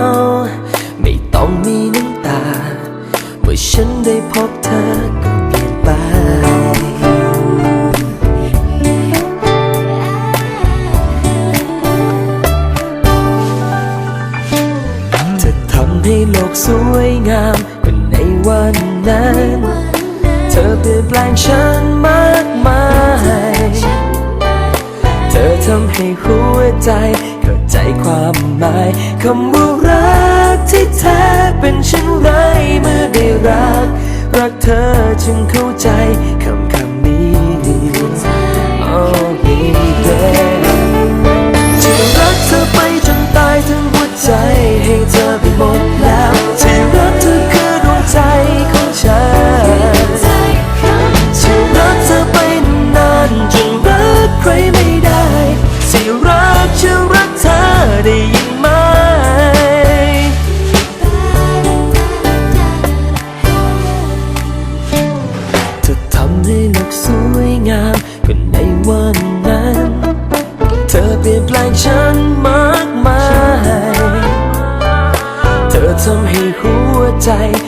า ไม่ต้องมีน้ำตา เมื่อฉันได้พบเธอก็เปลี่ยนไปเธอทำให้โลกสวยงามกว่ในวันนั้น เธอเปลี่ยนแปลงฉันมากมาย เธอทำให้หัวใจ ใจความหมายคำว่ารักที่แท้เป็นเช่นไรเมื่อได้รัก รักเธอจึงเข้าใจคำ 在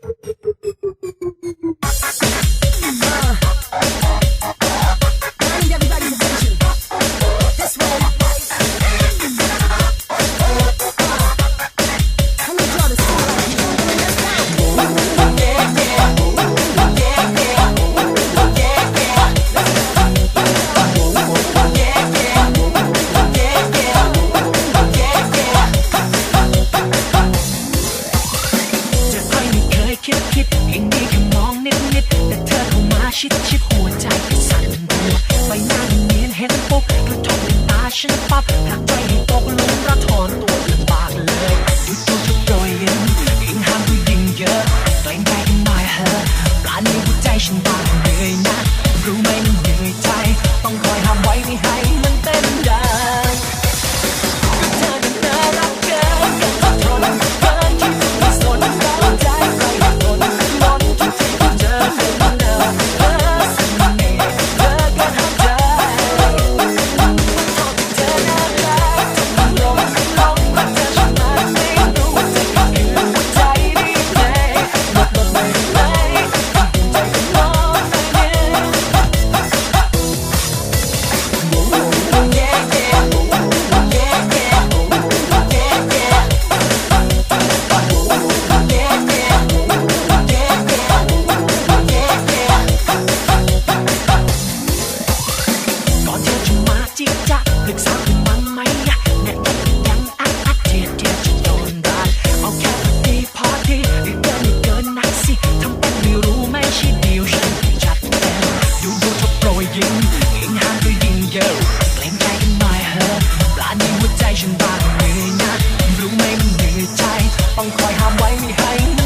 คิดคิดเองนี้แค่มองนิดนิดแต่เธอเข้ามาชิดชิดหัวใจสั่นรัวใบหน้าเนียนเห็นปุ๊บกระทบตาฉันปั๊บ ศึกษาขึ้นบ้งไหมแน่ก็นยังอักอักเทียเทียจนด่าเอาแค่พอดีพอดีไม่เกินไม่เกินนัสิทำเป็ไม่รู้ไม่ช่ดีลฉันจัดเต็ดูดูเธอโปรยยิ้ยิงห้ามก็ยิงเยอะเกรงใจกันหน่เหอะปลาในหัวใจฉันบางเนื่อยนะรู้ไหมมันเหนื่อยใจต้องคอยห้ามไว้ไม่ให้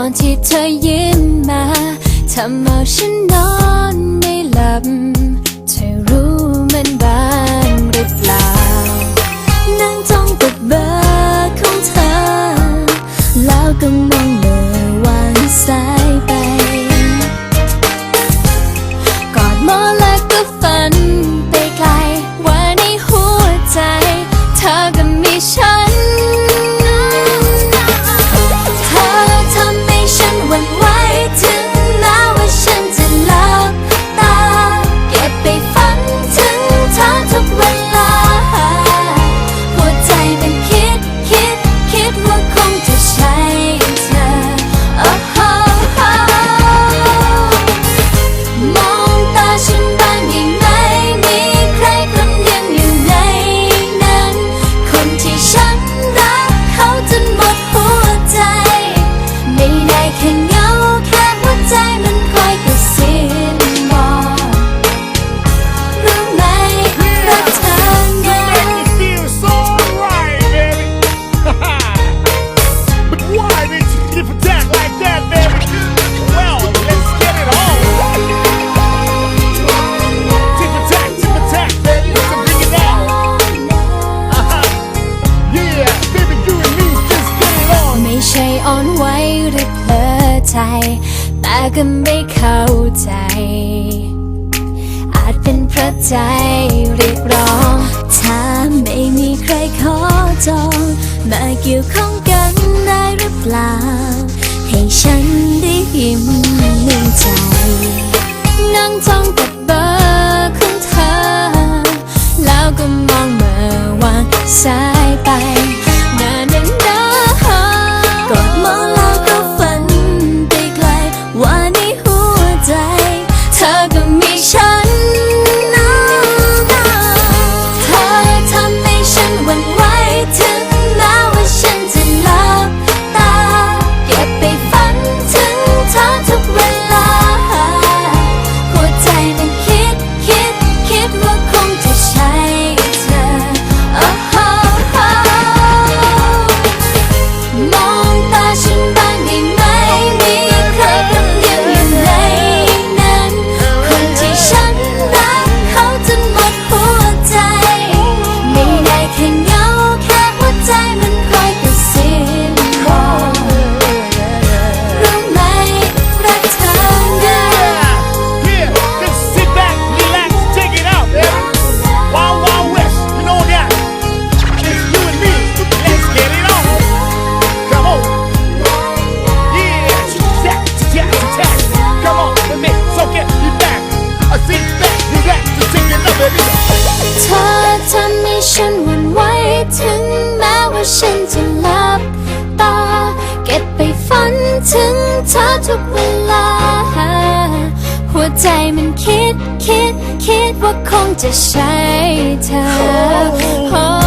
อนที่เธอยิ้มมาทำเอาฉันนอนไม่หลับ เธอรู้มันบ้างหรือเปล่านั่งจ นไว้หรือเผลอใจ แต่ก็ไม่เข้าใจ อาจเป็นเพราะใจเรียกร้อง ถ้าไม่มีใครขอจองมาเกี่ยวข้องกันได้หรือเปล่า ให้ฉันได้ยิ้มหนึ่งใจ นั่งจ้องกับ ใจมันคิดคิดคิดว่าคงจะใช่เธอ